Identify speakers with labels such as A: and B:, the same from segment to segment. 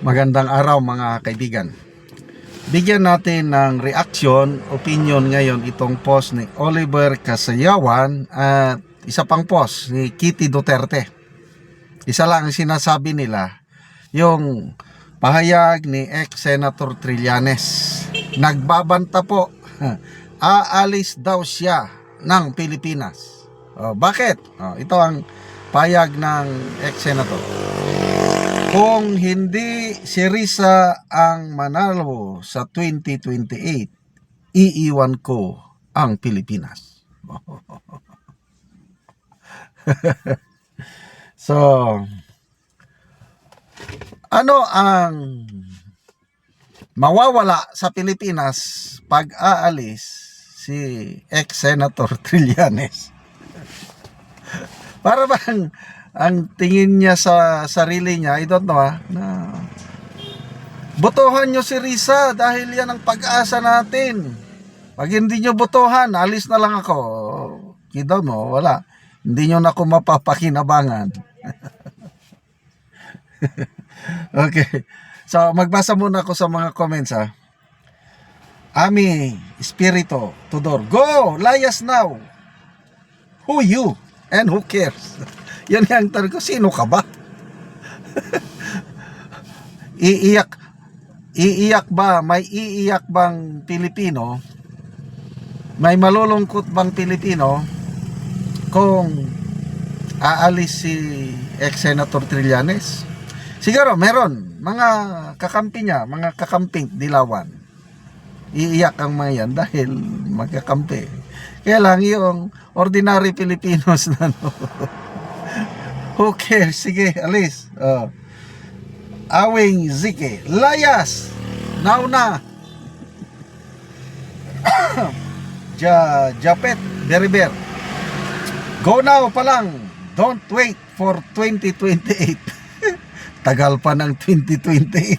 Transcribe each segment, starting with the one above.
A: Magandang araw mga kaibigan. Bigyan natin ng reaction, opinion ngayon itong post ni Oliver Casayawan at isa pang post ni Kitty Duterte. Isa lang ang sinasabi nila, yung pahayag ni ex-Senator Trillanes. Nagbabanta po, aalis daw siya ng Pilipinas. Oh, bakit? Oh, ito ang payag ng ex-senator. Kung hindi si Risa ang manalo sa 2028, iiwan ko ang Pilipinas. so, ano ang mawawala sa Pilipinas pag aalis si ex-senator Trillanes? Para bang ang tingin niya sa sarili niya, I don't know ah, na botohan nyo si Risa dahil yan ang pag-asa natin. Pag hindi nyo botohan, alis na lang ako. Kita mo, wala. Hindi nyo na ako mapapakinabangan. okay. So, magbasa muna ako sa mga comments ha. Ami, Espirito, Tudor, go! Layas now! Who you? And who cares? Yan yung tanong ko, sino ka ba? iiyak, iiyak ba, may iiyak bang Pilipino? May malulungkot bang Pilipino kung aalis si ex-senator Trillanes? Siguro, meron. Mga kakampi niya, mga kakamping dilawan. Iiyak ang mga yan dahil magkakampi. Kaya lang yung ordinary Filipinos na no, Cares? Sige, alis. Oh. Awing Zike. Layas! Now na! ja, Japet Beriber. Go now pa lang. Don't wait for 2028. Tagal pa ng 2028.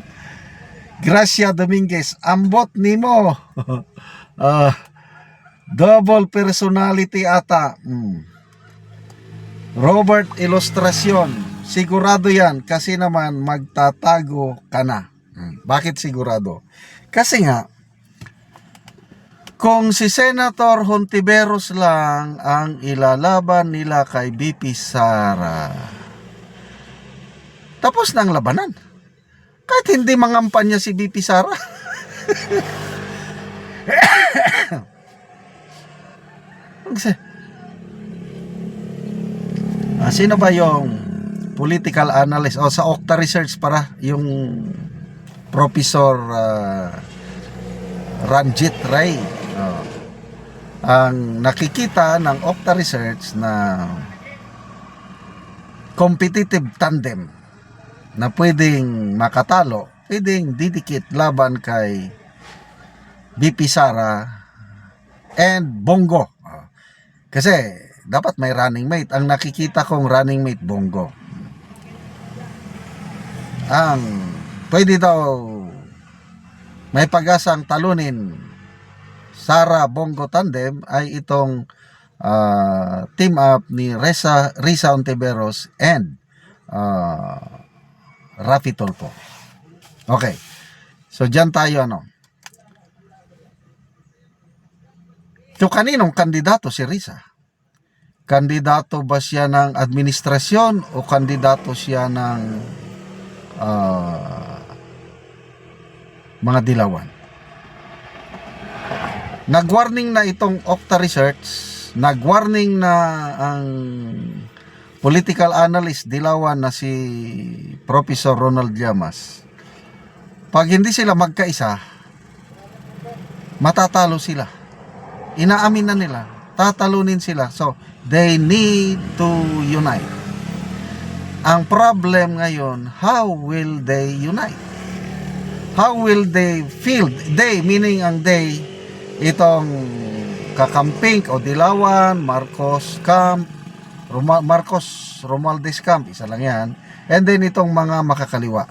A: Gracia Dominguez. Ambot nimo. Ah, double personality ata. Hmm. Robert Ilustrasyon. Sigurado yan kasi naman magtatago ka na. Hmm. Bakit sigurado? Kasi nga, kung si Senator Hontiveros lang ang ilalaban nila kay BP Sara, tapos na ang labanan. Kahit hindi mangampanya si BP Sara. Kasi, Ah, sino ba yung political analyst o sa Okta Research para yung Professor ah, Ranjit Ray oh. ang nakikita ng Okta Research na competitive tandem na pwedeng makatalo, pwedeng didikit laban kay BP Sara and Bongo. Oh. Kasi dapat may running mate. Ang nakikita kong running mate, Bongo. Ang pwede daw may pag-asang talunin Sara Bongo Tandem ay itong ah, team up ni Reza, Risa Ontiveros and uh, Rafi Tolpo. Okay. So, dyan tayo, ano. So, kaninong kandidato si Risa? Kandidato ba siya ng administrasyon o kandidato siya ng ah, mga dilawan. Nag-warning na itong Okta Research, nag-warning na ang political analyst dilawan na si Professor Ronald Llamas. Pag hindi sila magkaisa, matatalo sila. Inaamin na nila, tatalunin sila. So, they need to unite. Ang problem ngayon, how will they unite? How will they feel? They, meaning ang they, itong kakamping o dilawan, Marcos Camp, Roma, Marcos Romualdez Camp, isa lang yan. And then itong mga makakaliwa.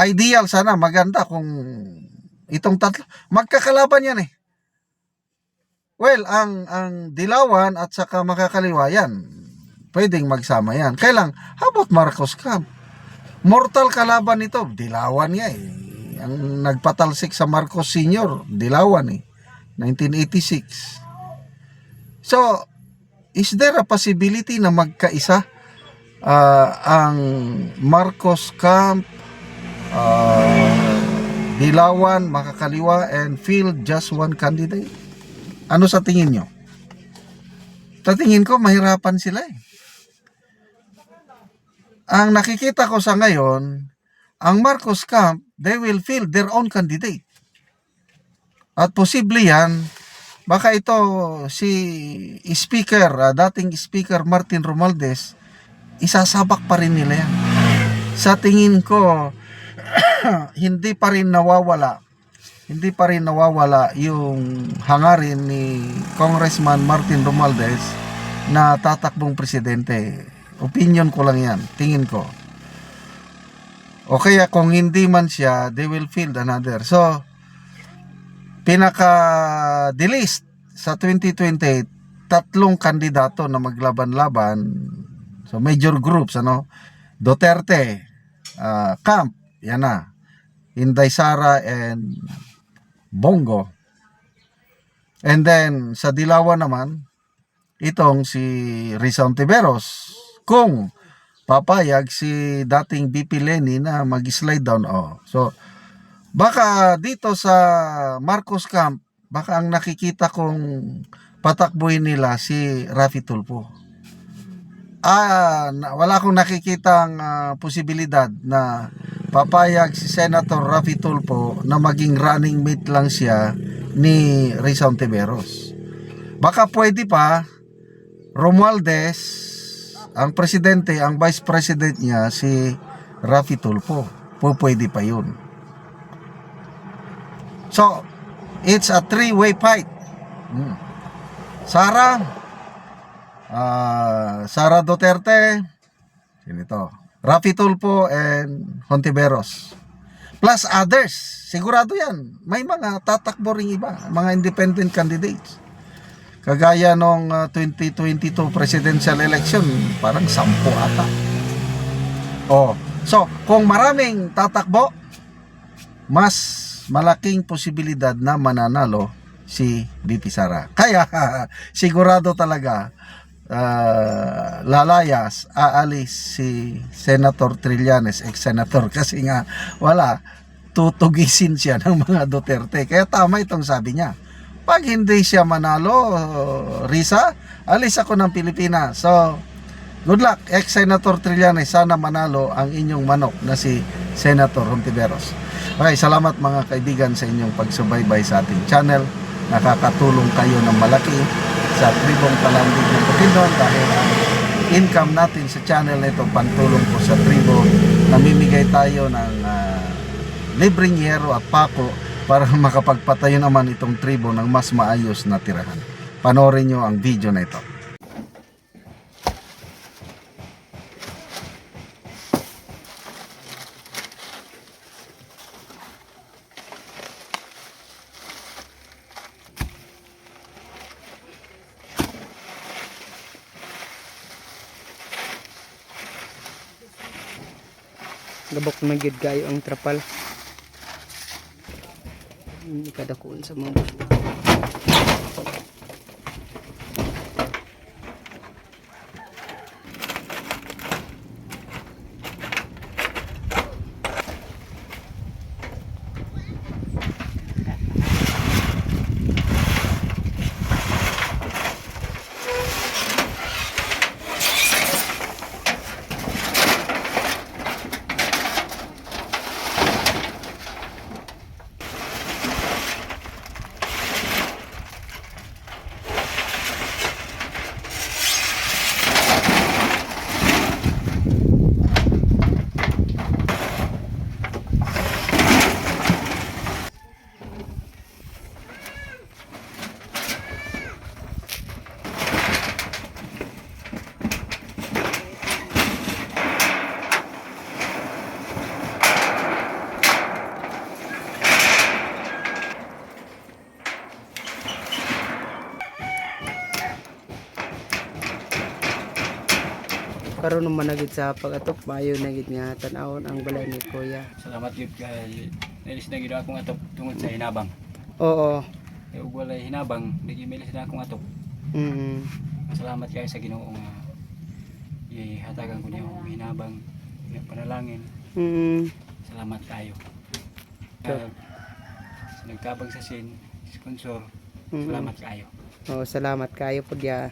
A: Ideal sana, maganda kung itong tatlo, magkakalaban yan eh. Well, ang ang dilawan at saka makakaliwa yan. pwedeng magsama yan. Kailang, how about Marcos Camp? Mortal kalaban ito. Dilawan nga eh. Ang nagpatalsik sa Marcos Sr., dilawan eh. 1986. So, is there a possibility na magkaisa ah, ang Marcos Camp, ah, Dilawan, Makakaliwa, and Field just one candidate? Ano sa tingin nyo? Sa tingin ko, mahirapan sila eh. Ang nakikita ko sa ngayon, ang Marcos Camp, they will field their own candidate. At posible yan, baka ito si Speaker, ah, dating Speaker Martin Romualdez, isasabak pa rin nila yan. Sa tingin ko, hindi pa rin nawawala hindi pa rin nawawala yung hangarin ni Congressman Martin Romualdez na tatakbong presidente. Opinion ko lang yan, tingin ko. O kaya kung hindi man siya, they will field another. So, pinaka-delist sa 2020, tatlong kandidato na maglaban-laban. So, major groups, ano? Duterte, ah, Camp, yan na. Inday Sara and Bongo. And then, sa Dilawan naman, itong si Rizal Tiveros. Kung papayag si dating BP Lenny na mag-slide down. Oh. So, baka dito sa Marcos Camp, baka ang nakikita kong patakbuhin nila si Rafi Tulfo. Ah, wala akong nakikitang ah, posibilidad na papayag si Senator Rafi Tulfo na maging running mate lang siya ni Rizal Tiveros. Baka pwede pa Romualdez ang presidente, ang vice president niya si Rafi Tulfo. Pwede pa 'yun. So, it's a three-way fight. Hmm. Sara ah, Sara Duterte, Ganito. Rafi Tulfo and Hontiveros. Plus others. Sigurado yan. May mga tatakbo ring iba. Mga independent candidates. Kagaya nung ah, 2022 presidential election, parang sampu ata. Oh. So, kung maraming tatakbo, mas malaking posibilidad na mananalo si BP Sara. Kaya sigurado talaga ah, lalayas, aalis si Senator Trillanes, ex-senator kasi nga wala tutugisin siya ng mga Duterte. Kaya tama itong sabi niya. Pag hindi siya manalo, Risa, alis ako ng Pilipinas. So, good luck, ex-senator Trillanes. Sana manalo ang inyong manok na si Senator Hontiveros. Okay, salamat mga kaibigan sa inyong pagsubaybay sa ating channel. Nakakatulong kayo ng malaki sa tribong palandig ng Bukidnon dahil ang income natin sa channel na ito pantulong po sa tribo. Namimigay tayo ng ah, libreng yero at pako para makapagpatayo naman itong tribo ng mas maayos na tirahan. Panoorin nyo ang video na ito.
B: Gabok na gid kayo ang trapal. Kada kuon sa mga karon naman na gid sa pag-atop maayo na gid nga tan-awon ang balay ni kuya.
C: Salamat yun kay Nilis na ginawa akong atop tungod sa hinabang.
B: Oo.
C: Kaya ug walay hinabang, di milis na akong atop.
B: Mm.
C: Salamat kayo sa Ginoo nga ihatagan ko niyo ang hinabang, nga panalangin.
B: Mm.
C: Salamat kayo. Kaya, sa nagtabang sa sin, sponsor,
B: Mm.
C: salamat kayo.
B: Oh, salamat kayo po dia.